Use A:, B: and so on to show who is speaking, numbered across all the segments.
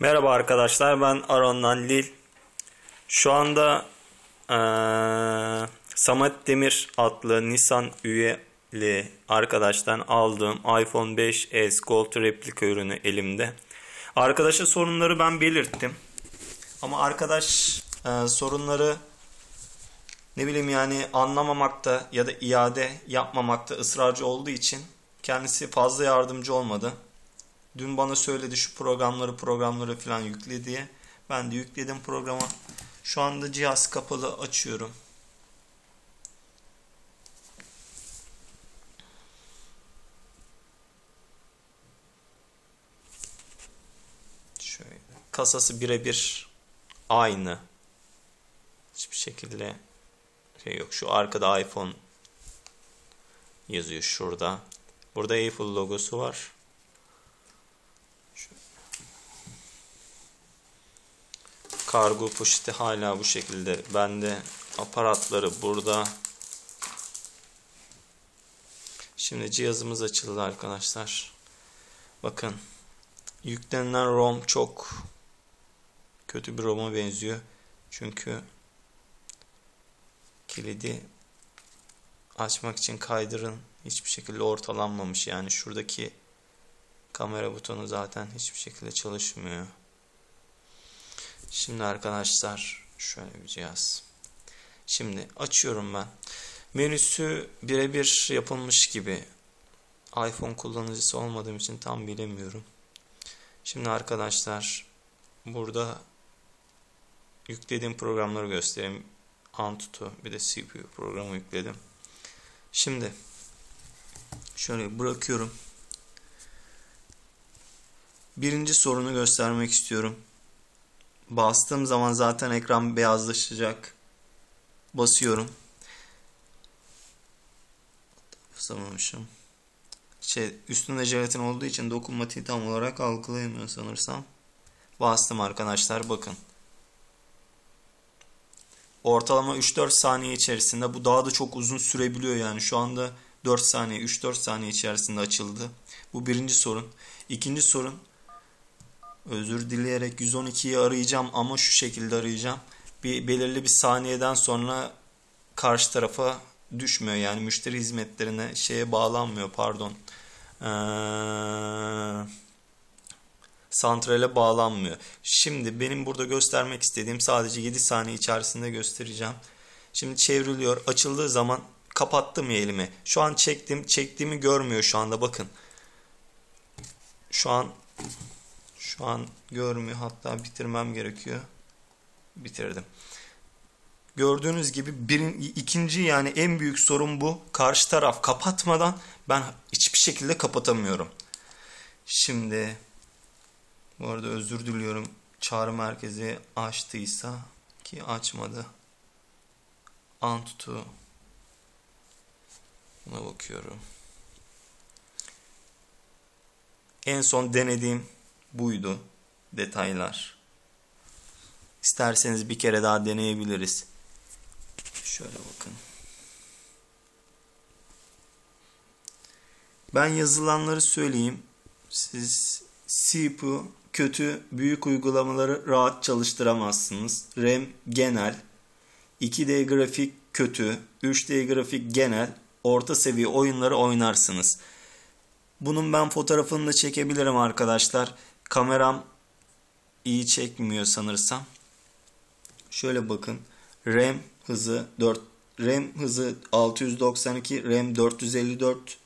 A: Merhaba arkadaşlar ben Aron'dan Lil. Şu anda eee Samet Demir adlı Nissan üyeli arkadaştan aldığım iPhone 5s Gold replika ürünü elimde. Arkadaşa sorunları ben belirttim. Ama arkadaş eee, sorunları ne bileyim yani anlamamakta ya da iade yapmamakta ısrarcı olduğu için kendisi fazla yardımcı olmadı. Dün bana söyledi şu programları programları falan yükle diye. Ben de yükledim programa. Şu anda cihaz kapalı açıyorum. Şöyle. Kasası birebir aynı. Hiçbir şekilde şey yok. Şu arkada iPhone yazıyor şurada. Burada Apple logosu var. Kargo poşeti hala bu şekilde. Bende aparatları burada. Şimdi cihazımız açıldı arkadaşlar. Bakın. Yüklenilen ROM çok kötü bir ROM'a benziyor. Çünkü kilidi açmak için kaydırın hiçbir şekilde ortalanmamış. Yani şuradaki kamera butonu zaten hiçbir şekilde çalışmıyor. Şimdi arkadaşlar şöyle bir cihaz. Şimdi açıyorum ben. Menüsü birebir yapılmış gibi. iPhone kullanıcısı olmadığım için tam bilemiyorum. Şimdi arkadaşlar burada yüklediğim programları göstereyim. Antutu bir de CPU programı yükledim. Şimdi şöyle bırakıyorum. Birinci sorunu göstermek istiyorum. Bastığım zaman zaten ekran beyazlaşacak. Basıyorum. Basamamışım. Şey, üstünde jelatin olduğu için dokunmatiği tam olarak algılayamıyor sanırsam. Bastım arkadaşlar bakın. Ortalama 3-4 saniye içerisinde bu daha da çok uzun sürebiliyor yani şu anda 4 saniye 3-4 saniye içerisinde açıldı. Bu birinci sorun. İkinci sorun özür dileyerek 112'yi arayacağım ama şu şekilde arayacağım. Bir belirli bir saniyeden sonra karşı tarafa düşmüyor yani müşteri hizmetlerine şeye bağlanmıyor pardon. Ee, santrale bağlanmıyor. Şimdi benim burada göstermek istediğim sadece 7 saniye içerisinde göstereceğim. Şimdi çevriliyor. Açıldığı zaman kapattım ya elimi. Şu an çektim. Çektiğimi görmüyor şu anda bakın. Şu an an görmüyor. Hatta bitirmem gerekiyor. Bitirdim. Gördüğünüz gibi birin, ikinci yani en büyük sorun bu. Karşı taraf kapatmadan ben hiçbir şekilde kapatamıyorum. Şimdi bu arada özür diliyorum. Çağrı merkezi açtıysa ki açmadı. Antutu buna bakıyorum. En son denediğim buydu. Detaylar. İsterseniz bir kere daha deneyebiliriz. Şöyle bakın. Ben yazılanları söyleyeyim. Siz CPU kötü büyük uygulamaları rahat çalıştıramazsınız. RAM genel. 2D grafik kötü. 3D grafik genel. Orta seviye oyunları oynarsınız. Bunun ben fotoğrafını da çekebilirim arkadaşlar. Kameram iyi çekmiyor sanırsam. Şöyle bakın. RAM hızı 4 RAM hızı 692, RAM 454,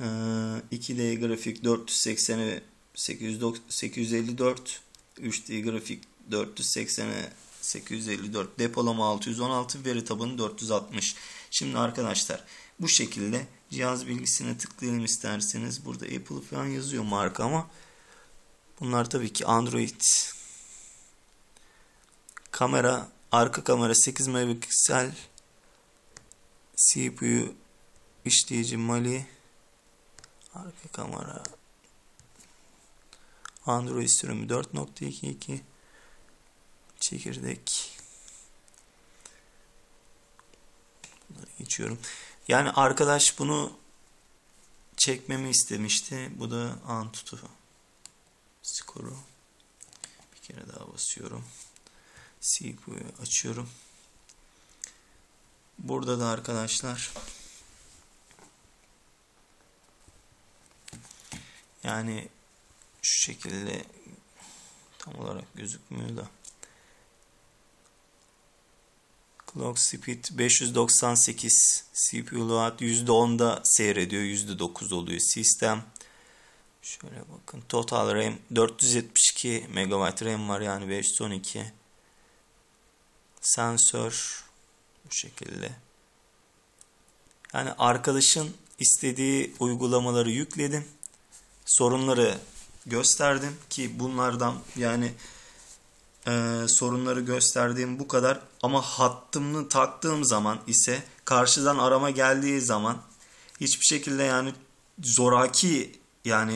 A: 2D grafik 480'e 854, 3D grafik 480'e 854, depolama 616, veri tabanı 460. Şimdi arkadaşlar bu şekilde cihaz bilgisine tıklayalım isterseniz. Burada Apple falan yazıyor marka ama bunlar tabii ki Android. Kamera Arka kamera 8 megapiksel CPU işleyici Mali arka kamera Android sürümü 4.22 çekirdek bunları geçiyorum. Yani arkadaş bunu çekmemi istemişti. Bu da Antutu skoru. kere daha basıyorum. CPU'yu açıyorum. Burada da arkadaşlar yani şu şekilde tam olarak gözükmüyor da Clock speed 598 CPU load %10'da seyrediyor %9 oluyor sistem şöyle bakın. Total RAM 472 MB RAM var yani 512 sensör bu şekilde. Yani arkadaşın istediği uygulamaları yükledim. Sorunları gösterdim ki bunlardan yani e, sorunları gösterdiğim bu kadar. Ama hattımı taktığım zaman ise karşıdan arama geldiği zaman hiçbir şekilde yani zoraki yani